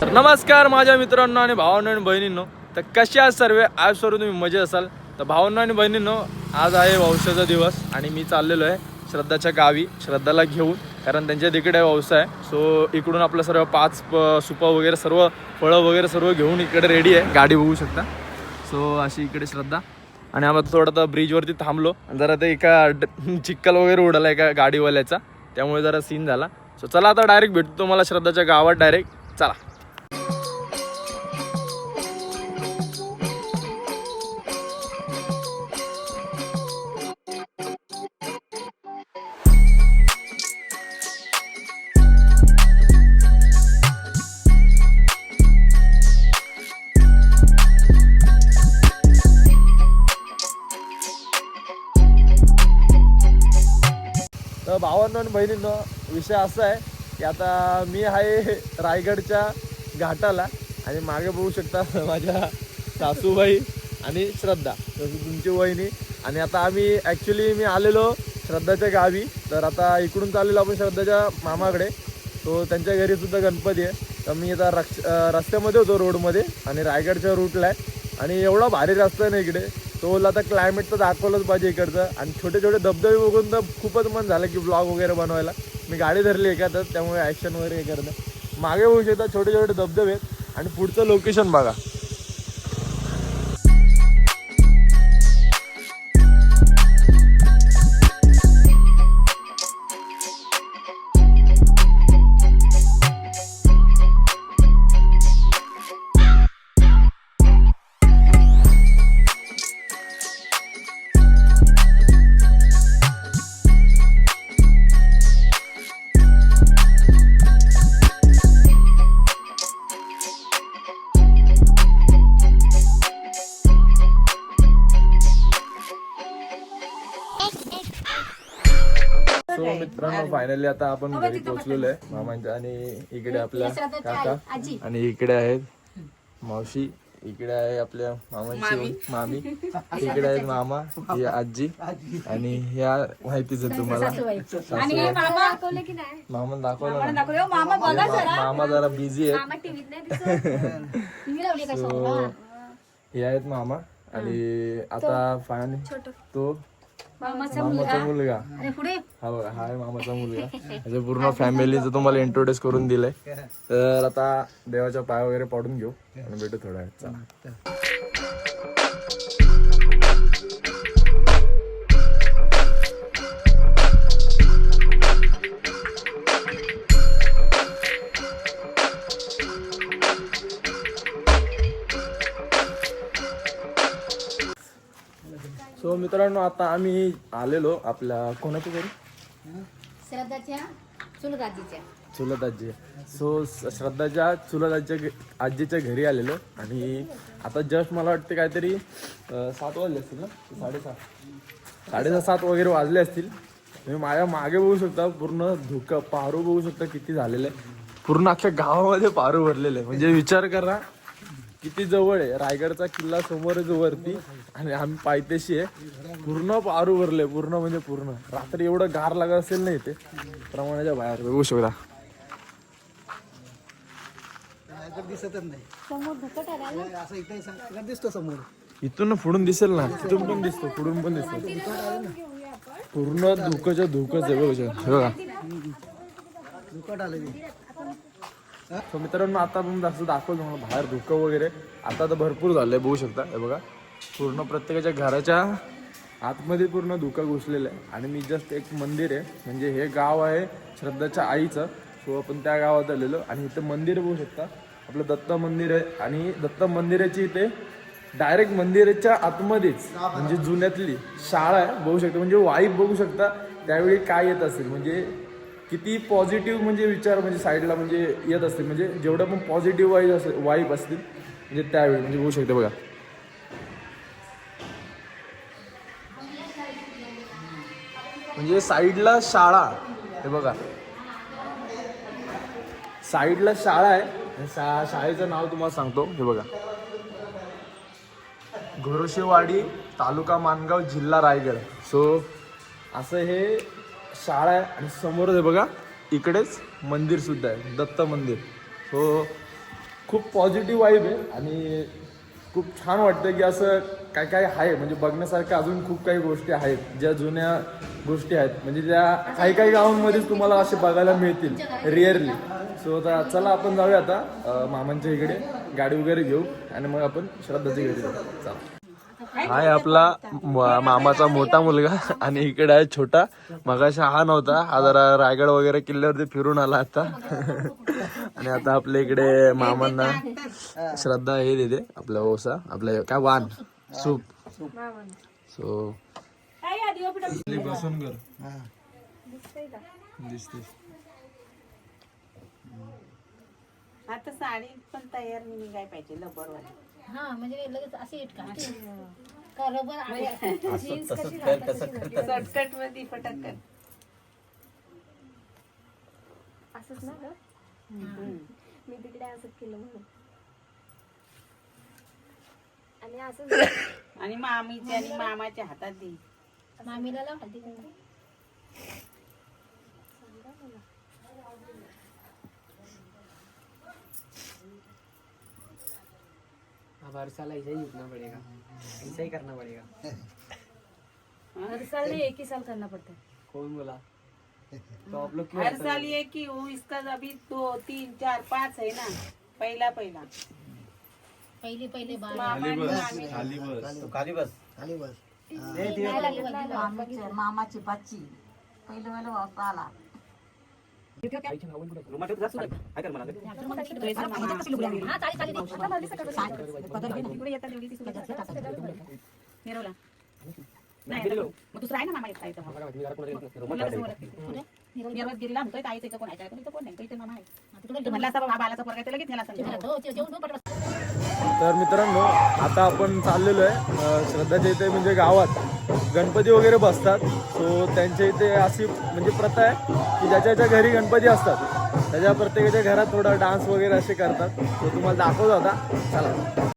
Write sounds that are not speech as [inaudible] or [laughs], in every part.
तर नमस्कार माझ्या मित्रांनो आणि भावांनो आणि बहिणींनो. तर कसे आहात सर्व? आज सर्व तुम्ही मजे असाल. तर भावांनो आणि बहिणींनो आज आहे वंशाचा दिवस आणि मी चाललेलो आहे श्रद्धाच्या गावी श्रद्धाला घेऊन कारण त्यांच्या तिकडे व्यवसाय सो इकडून आपलं सर्व पाच प- सुपं वगैरे सर्व फळं वगैरे सर्व घेऊन इकडे रेडी आहे. गाडी बघू शकता. सो अशी इकडे श्रद्धा. आणि आम्हाला थोडं आता ब्रिजवरती थांबलो. जरा ते एका ड- चिक्कल वगैरे उडाला एका गाडीवाल्याचा. त्यामुळे जरा सीन झाला. सो चला आता डायरेक्ट भेटतो तुम्हाला श्रद्धाच्या गावात डायरेक्ट चला. तर भावांनो आणि बहिणींनो विषय असा आहे की आता मी आहे रायगडच्या घाटाला आणि मागे बघू शकता [laughs] माझ्या सासूबाई आणि श्रद्धा. जसं तुमची वहिनी. आणि आता आम्ही ॲक्च्युली मी आलेलो श्रद्धाच्या गावी. तर आता इकडून चाललेलो आपण श्रद्धाच्या मामाकडे. तो त्यांच्या घरी सुद्धा गणपती आहे. तर मी आता रक्ष रस्त्यामध्ये होतो रोडमध्ये आणि रायगडच्या रूटला आहे. आणि एवढा भारी रस्ता आहे ना इकडे. तो बोलला आता क्लायमेट तर दाखवलंच पाहिजे इकडचं. आणि छोटे छोटे धबधबे बघून तर खूपच मन झालं की ब्लॉग वगैरे बनवायला. मी गाडी धरली एका तर त्यामुळे ॲक्शन वगैरे हे करणं मागे होऊ शकता छोटे छोटे धबधबे आहेत. आणि पुढचं लोकेशन बघा. मित्रांनो फायनली आता आपण घरी पोहोचलेलो आहे. मामांच्या आणि इकडे आपल्या काका आणि इकडे आहेत मावशी इकडे आहे आपल्या मामांची मामी. [laughs] इकडे आहेत मामा ही आजी. आणि ह्या माहितीच आहे तुम्हाला. मामा? दाखवलं मामा जरा. बिझी आहेत. [laughs] [laughs] हे आहेत मामा. आणि आता फायनली तो मामाचा मुलगा. हा बघा हा आहे मामाचा मुलगा. त्याच्या पूर्ण फॅमिलीचं तुम्हाला इंट्रोड्यूस करून दिलंय. तर आता देवाच्या पाय वगैरे पाडून घेऊ आणि भेटू थोड्या वेळात. सो मित्रांनो आता आम्ही आलेलो आपल्या कोणाच्या घरी? श्रद्धाच्या चुलगाजीच्या. चुलत आजी सो श्रद्धाच्या चुलत आजीच्या आजीच्या घरी आलेलो आणि आता जस्ट मला वाटते काहीतरी सात वाजले असतील ना? साडेसात. साडेसहा सात वगैरे वाजले असतील. तुम्ही माझ्या मागे बघू शकता पूर्ण धुकं पारू बघू शकता किती झालेलं आहे. पूर्ण अख्ख्या गावामध्ये पारू भरलेलं आहे. म्हणजे विचार करा किती जवळ आहे? रायगडचा किल्ला समोरच वरती आणि आम्ही पायथ्याशी आहे. पूर्ण पारू भरले पूर्ण म्हणजे पूर्ण. रात्री एवढं गार लागत असेल ना इथे प्रमाणाच्या बाहेर. बघू शकता. दिसतच नाही. समोर धुकट आला ना असं इकडे इकडे दिसतो समोर. इथून पुढून दिसेल ना? तिथून पण दिसतो पुढून पण दिसतो. पूर्ण धुकच्या धुकच आहे बघू शकता. हे बघा. दुकट आले ते सो मित्रांनो आता आपण जास्त दाखवतो तुम्हाला बाहेर धुकं वगैरे. आता तर भरपूर झालं आहे बघू शकता. हे बघा पूर्ण प्रत्येकाच्या घराच्या आतमध्ये पूर्ण धुकं घुसलेलं आहे. आणि मी जस्ट एक मंदिर आहे. म्हणजे हे गाव आहे श्रद्धाच्या आईचं. सो आपण त्या गावात आलेलो. आणि इथं मंदिर बघू शकता. आपलं दत्त मंदिर आहे. आणि दत्त मंदिराची इथे डायरेक्ट मंदिराच्या आतमध्येच म्हणजे जुन्यातली शाळा आहे. बघू शकता. म्हणजे वाईफ बघू शकता. त्यावेळी काय येत असेल? म्हणजे किती पॉझिटिव्ह म्हणजे विचार म्हणजे साईडला म्हणजे येत असतील. म्हणजे जेवढं पण पॉझिटिव्ह वाईज असेल वाईब असतील म्हणजे त्यावेळी म्हणजे होऊ शकते बघा. म्हणजे साईडला शाळा हे बघा. साईडला शाळा आहे. शा शाळेचं नाव तुम्हाला सांगतो. हे बघा. घोरोशेवाडी तालुका मानगाव जिल्हा रायगड. सो असं हे शाळा आहे आणि समोर आहे बघा इकडेच मंदिर सुद्धा आहे दत्त मंदिर. सो खूप पॉझिटिव्ह वाईब आहे आणि खूप छान वाटतं की असं काय काय आहे म्हणजे बघण्यासारखं अजून खूप काही गोष्टी आहेत ज्या जुन्या गोष्टी आहेत. म्हणजे त्या काही काही गावांमध्येच तुम्हाला असे बघायला मिळतील रिअरली सो आता चला आपण जाऊया आता मामांच्या इकडे गाडी वगैरे घेऊ आणि मग आपण श्रद्धाच्या घरी जाऊ. चला हाय आपला मामाचा मोठा मुलगा आणि इकडे आहे छोटा. मगाशी हा नव्हता हा जरा रायगड वगैरे किल्ल्यावरती फिरून आला आता. आणि आता आपल्या इकडे मामांना श्रद्धा हे देते आपल्या ओसा आपल्या काय वान सूप. सो बसून कर. हा दिसते आता साडी पण तयार मी निघाय पाहिजे लबर वाली हा म्हणजे लगेच असे येत का शॉर्टकटमध्ये पटकन असंच ना ग? मी तिकडे असंच केलं म्हणून. आणि असंच [coughs] आणि मामीच्या आणि मामाच्या हातात दे. मामीला लाव कुंकू. हर साल ऐसा ही उठना पड़ेगा। ऐसा ही करना पड़ेगा। हर साल नहीं एक ही साल करना पड़ता है। कौन बोला? तो आप लोग क्यों हर साल ये की वो इसका अभी दो तीन चार पाच है ना पहिला पहिला। पहिली पहिले बाळ मामा आणि मामी खाली बस। मामाची मामाची बाची पहिलं पहिलं वापरा आला हा। चालेल चालेल मिरवला नाही मग दुसरा आहे ना मामा येत मिरवत गेलेला म्हणतोय ताईचं कोण आहे त्याच्याकडे कोण नाही मामा आहे तो म्हणला असा बाबा आला पोरगा ते लगेच नेला तर मित्रांनो आता आपण चाललेलो आहे. श्रद्धाच्या इथे म्हणजे गावात. गणपती वगैरे बसतात. सो त्यांच्या इथे अशी म्हणजे प्रथा आहे की ज्याच्या ज्याच्या घरी गणपती असतात त्याच्या प्रत्येकाच्या घरात थोडा डान्स वगैरे असे करतात. तो तुम्हाला दाखवत होता चला.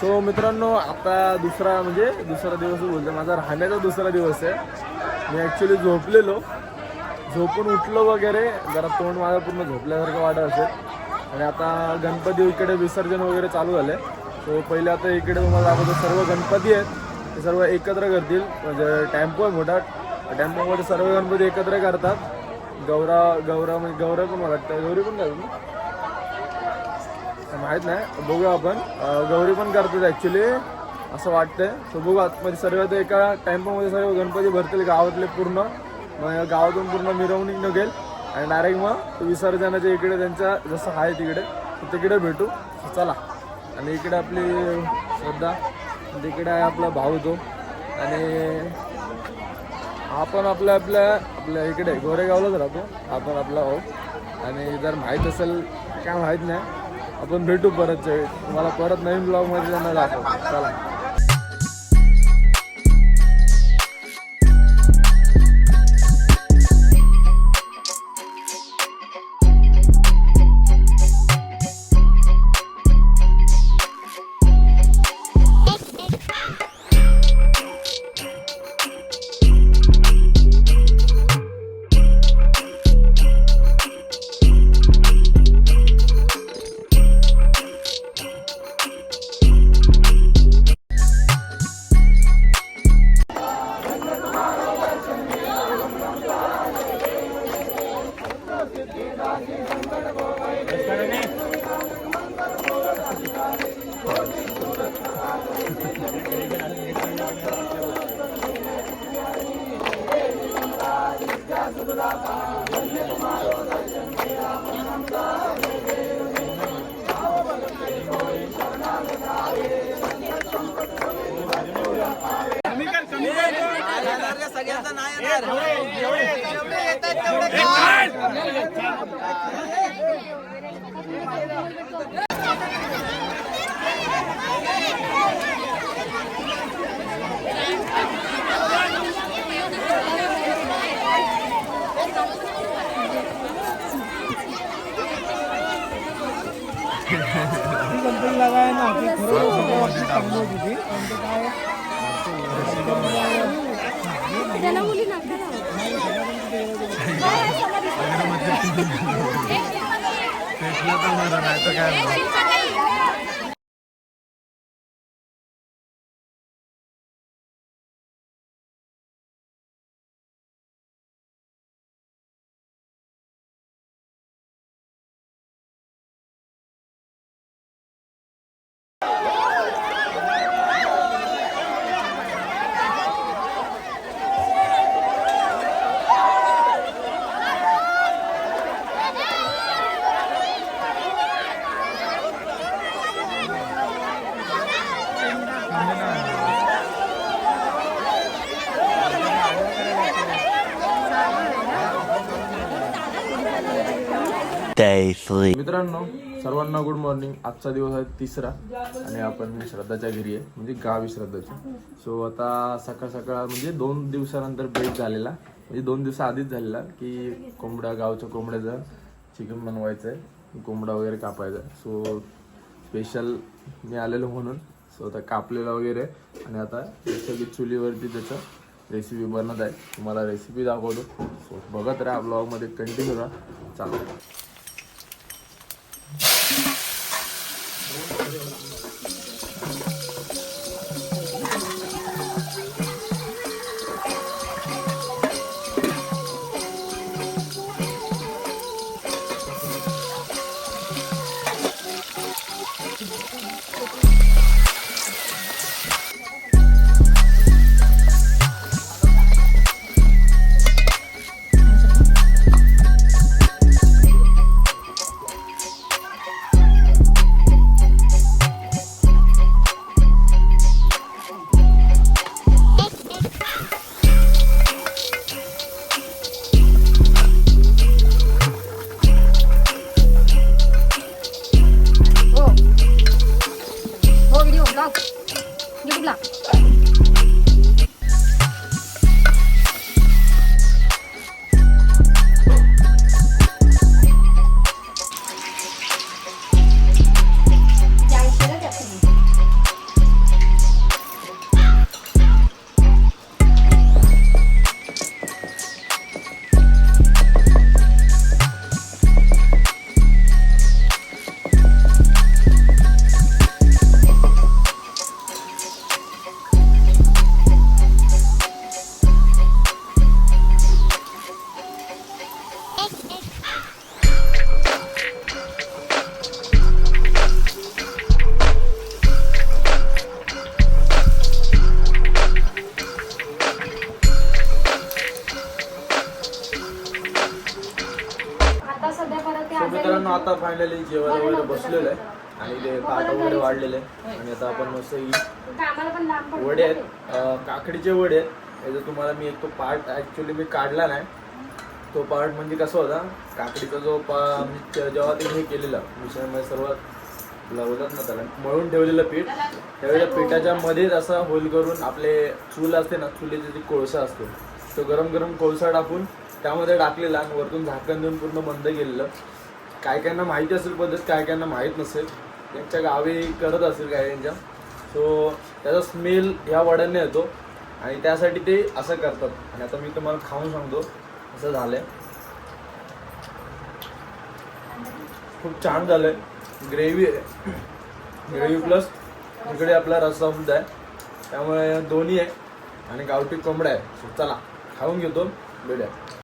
सो मित्रांनो आता दुसरा म्हणजे दुसरा दिवस बोलतो माझा राहण्याचा दुसरा दिवस आहे. मी ॲक्च्युली झोपलेलो. झोपून उठलो वगैरे जरा तोंड माझं पूर्ण झोपल्यासारखं वाटत असेल. आणि आता गणपती इकडे विसर्जन वगैरे चालू झाले सो पहिले आता इकडे तुम्हाला दाखवतो सर्व गणपती आहेत. ते सर्व एकत्र करतील. म्हणजे टेम्पो आहे मोठा. टेम्पोमध्ये सर्व गणपती एकत्र करतात. गौरा गौरा म्हणजे गौरा पण मला वाटतं. गौरी पण घालतो ना? माहीत नाही. बघूया आपण. गौरी पण करतात ऍक्च्युली असं वाटतंय. सो बघू आतमध्ये सर्व ते एका टेम्पोमध्ये सर्व गणपती भरतील गावातले पूर्ण. मग गावातून पूर्ण मिरवणूक निघेल. आणि डायरेक्ट मग विसर्जनाच्या इकडे त्यांच्या जसं आहे तिकडे तिकडे भेटू. चला. आणि इकडे आपली श्रद्धा तिकडे आहे आपला भाऊ तो. आणि आपण आपल्या आपल्या आपल्या इकडे गोरेगावलाच राहतो. आपण आपला भाऊ. आणि जर माहीत असेल काय माहीत नाही. आपण भेटू परत वेळी तुम्हाला परत नवीन ब्लॉगमध्ये त्यांना दाखवू चला. सगळ्या सगळ्यांचा नाही येणार जेवढे येतात तेवढे लगाए ना की खरं काम होती त्याला [laughs] [laughs] [laughs] मुली मित्रांनो सर्वांना गुड मॉर्निंग आजचा दिवस आहे तिसरा आणि आपण श्रद्धाच्या घरी आहे म्हणजे गावी श्रद्धाची. सो आता सकाळ सकाळ म्हणजे दोन दिवसानंतर ब्रेक झालेला. म्हणजे दोन दिवसा आधीच झालेला की कोंबड्या गावच्या कोंबड्याचं चिकन बनवायचं आहे कोंबडा वगैरे कापायचा. सो स्पेशल मी आलेलो म्हणून. सो आता कापलेला वगैरे आणि आता सगळी चुलीवरती त्याचं रेसिपी बनत आहे. तुम्हाला रेसिपी दाखवतो. सो बघत राहा ब्लॉगमध्ये कंटिन्यू राहा. चालू आता फायनली जेवायला वगैरे बसलेलं आहे. आणि ते ताट वगैरे वाढलेले आहे. आणि आता आपण मस्त ही वडे आहेत. काकडीचे वडे आहेत. याचा तुम्हाला मी एक तो पार्ट ऍक्च्युली मी काढला नाही. तो पार्ट म्हणजे कसा होता काकडीचा जो पा- जेव्हा ते हे केलेलं मिश्रणमध्ये सर्व लावतात ना त्याला मळून ठेवलेलं पीठ त्यावेळेला पिठाच्या मध्येच असा होल करून आपले चूल असते ना चुलीचे जे कोळसा असतो तो गरम गरम कोळसा टाकून त्यामध्ये टाकलेला आणि वरतून झाकण देऊन पूर्ण बंद केलेलं. काय काहींना माहिती असेल पद्धत काय काहींना माहीत नसेल. त्यांच्या गावी करत असेल काय त्यांच्या. सो त्याचा स्मेल ह्या वड्यांना येतो. आणि त्यासाठी ते असं करतात. आणि आता मी तुम्हाला खाऊन सांगतो. असं झालंय. खूप छान झालंय. ग्रेव्ही ग्रेव्ही प्लस इकडे आपला रस्सा सुद्धा आहे. त्यामुळे दोन्ही आहे. आणि गावठी कोंबड्या आहे. चला खाऊन घेतो. भेटूया.